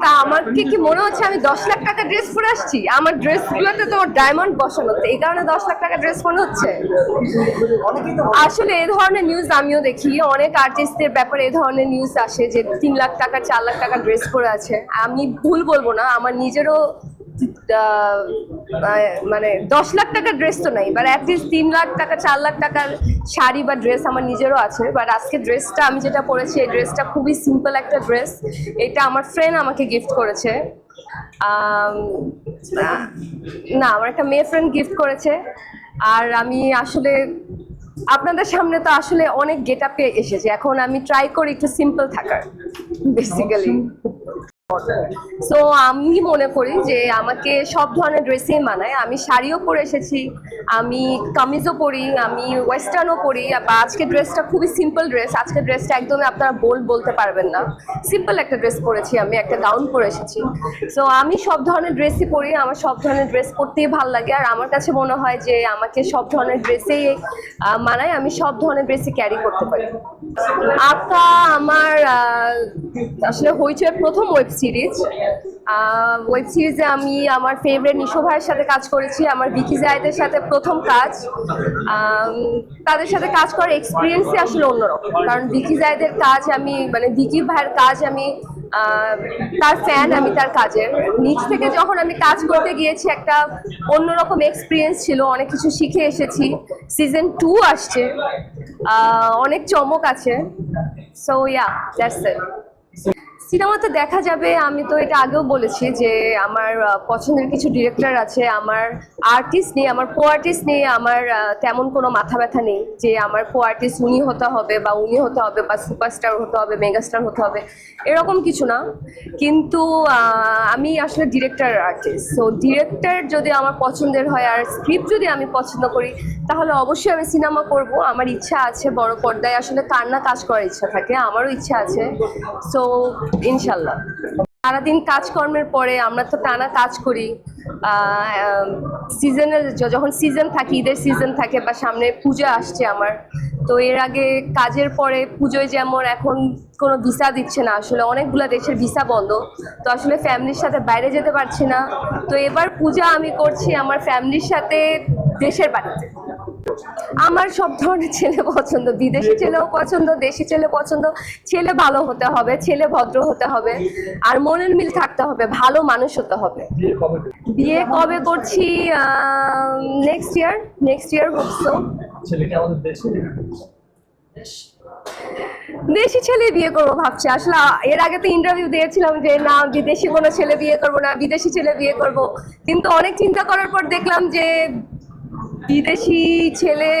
তা আমাকে কি মনে হচ্ছে আমি দশ লাখ টাকা ড্রেস পরে আসছি? আমার ড্রেসগুলোতে তো ডায়মন্ড বসানো এই কারণে দশ লাখ টাকা ড্রেস মনে হচ্ছে? আসলে এই ধরনের নিউজ আমিও দেখি অনেক আর্টিস্টদের ব্যাপারে এই ধরনের নিউজ আসে যে তিন লাখ টাকা চার লাখ টাকা ড্রেস পরে আছে। আমি ভুল বলব না আমার নিজেরও আহ, মানে দশ লাখ টাকার ড্রেস তো নাই বাট অ্যাটলিস্ট তিন লাখ টাকা, চার লাখ টাকার শাড়ি বা ড্রেস আমার নিজেরও আছে বাট আজকে ড্রেসটা আমি যেটা পরেছি, এই ড্রেসটা খুবই সিম্পল একটা ড্রেস এটা আমার ফ্রেন্ড আমাকে গিফট করেছে। না, আমার একটা মেয়ে ফ্রেন্ড গিফট করেছে, আর আমি আসলে, আপনাদের সামনে তো আসলে অনেক গেট আপে এসেছে, এখন আমি ট্রাই করি একটু সিম্পল থাকার বেসিক্যালি সো আমি মনে করি যে আমাকে সব ধরনের ড্রেসই মানায়। আমি শাড়িও পরে এসেছি, আমি কামিজও পরি, আমি ওয়েস্টার্নও পরি, বা আজকে ড্রেসটা খুবই সিম্পল ড্রেস আজকে ড্রেসটা একদমই আপনারা বোল্ড বলতে পারবেন না। সিম্পল একটা ড্রেস পরেছি আমি, একটা গাউন পরে এসেছি। সো আমি সব ধরনের ড্রেসই পরি, আমার সব ধরনের ড্রেস পরতেই ভালো লাগে। আর আমার কাছে মনে হয় যে আমাকে সব ধরনের ড্রেসেই মানায়। আমি সব ধরনের ড্রেসই ক্যারি করতে পারি। আঁকা আমার আসলে হইচয়ের প্রথম ওয়েব সিরিজ ওয়েব সিরিজে আমি আমার ফেভারিট নিশো ভাইয়ের সাথে কাজ করেছি, আমার বিকি জায়দের সাথে প্রথম কাজ। তাদের সাথে কাজ করার এক্সপিরিয়েন্সই আসলে অন্যরকম। কারণ বিকি জায়দের কাজ আমি মানে বিকি ভাইয়ের কাজ আমি তার ফ্যান আমি তার কাজের। নিচ থেকে যখন আমি কাজ করতে গিয়েছি, একটা অন্যরকম এক্সপিরিয়েন্স ছিল, অনেক কিছু শিখে এসেছি। সিজন টু আসছে। অনেক চমক আছে। সো ইয়া দ্যাটস ইট সিনেমাতে দেখা যাবে, আমি তো এটা আগেও বলেছি যে আমার পছন্দের কিছু ডিরেক্টর আছে, আমার আর্টিস্ট নিয়ে আমার কো আর্টিস্ট নিয়ে আমার তেমন কোনো মাথা ব্যথা নেই যে আমার কো আর্টিস্ট উনি হতে হবে বা উনি হতে হবে বা সুপারস্টার হতে হবে মেগাস্টার হতে হবে, এরকম কিছু না। কিন্তু আমি আসলে ডিরেক্টর আর্টিস্ট সো ডিরেক্টর যদি আমার পছন্দের হয় আর স্ক্রিপ্ট যদি আমি পছন্দ করি তাহলে অবশ্যই আমি সিনেমা করব। আমার ইচ্ছা আছে বড় পর্দায়। আসলে কার না কাজ করার ইচ্ছা থাকে, আমারও ইচ্ছা আছে। সো ইনশাল্লাহ। সারাদিন কাজকর্মের পরে আমরা তো টানা কাজ করি। সিজনের যখন সিজন থাকে, ঈদের সিজন থাকে বা সামনে পূজা আসছে আমার, তো এর আগে কাজের পরে পুজোয় যেমন এখন কোনো ভিসা দিচ্ছে না, আসলে অনেকগুলো দেশের ভিসা বন্ধ। তো আসলে ফ্যামিলির সাথে বাইরে যেতে পারছি না। তো এবার পূজা আমি করছি আমার ফ্যামিলির সাথে দেশের বাড়িতে। আমার সব ধরনের ছেলে পছন্দ। বিদেশি ছেলেও পছন্দ দেশি ছেলে পছন্দ। ছেলে ভালো হতে হবে ছেলে ভদ্র হতে হবে। আর মনের মিল থাকতে হবে ভালো মানুষ হতে হবে। বিয়ে কবে করছি next year next year hope so দেশি? ছেলে বিয়ে করব ভাবছি। আসলে এর আগে তো ইন্টারভিউ দিয়েছিলাম যে না বিদেশি কোনো ছেলে বিয়ে করব না বিদেশি ছেলে বিয়ে করব। কিন্তু অনেক চিন্তা করার পর দেখলাম যে বিদেশি ছেলে,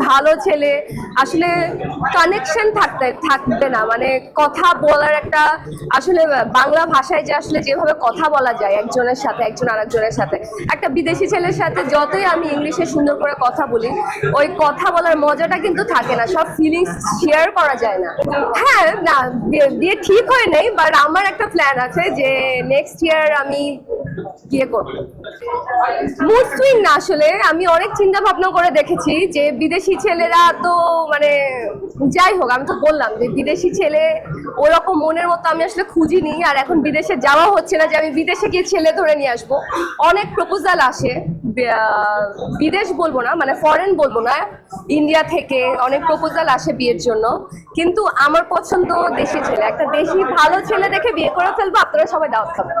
ভালো ছেলে, আসলে কানেকশন থাকতে, থাকবে না। মানে কথা বলার একটা, আসলে বাংলা ভাষায় যে আসলে যেভাবে কথা বলা যায় একজনের সাথে, একজন আরেকজনের সাথে। একটা বিদেশি ছেলের সাথে যতই আমি ইংলিশে সুন্দর করে কথা বলি, ওই কথা বলার মজাটা কিন্তু থাকে না। সব ফিলিংস শেয়ার করা যায় না। হ্যাঁ না, বিয়ে- ঠিক হয় নাই বাট আমার একটা প্ল্যান আছে যে নেক্সট ইয়ার আমি বিয়ে করব মুড সুইং না আসলে, আমি অনেক চিন্তা ভাবনা করে দেখেছি যে বিদেশি ছেলেরা তো মানে যাই হোক, আমি তো বললাম যে বিদেশি ছেলে ওরকম মনের মতো আমি আসলে খুঁজিনি আর এখন বিদেশে যাওয়া হচ্ছে না যে আমি বিদেশে গিয়ে ছেলে ধরে নিয়ে আসব। অনেক প্রপোজাল আসে বিদেশ বলব না মানে ফরেন বলব না ইন্ডিয়া থেকে অনেক প্রপোজাল আসে বিয়ের জন্য। কিন্তু আমার পছন্দ দেশি ছেলে, একটা দেশি ভালো ছেলে দেখে বিয়ে করে ফেলব, আপনারা সবাই দাওয়াত খাবেন।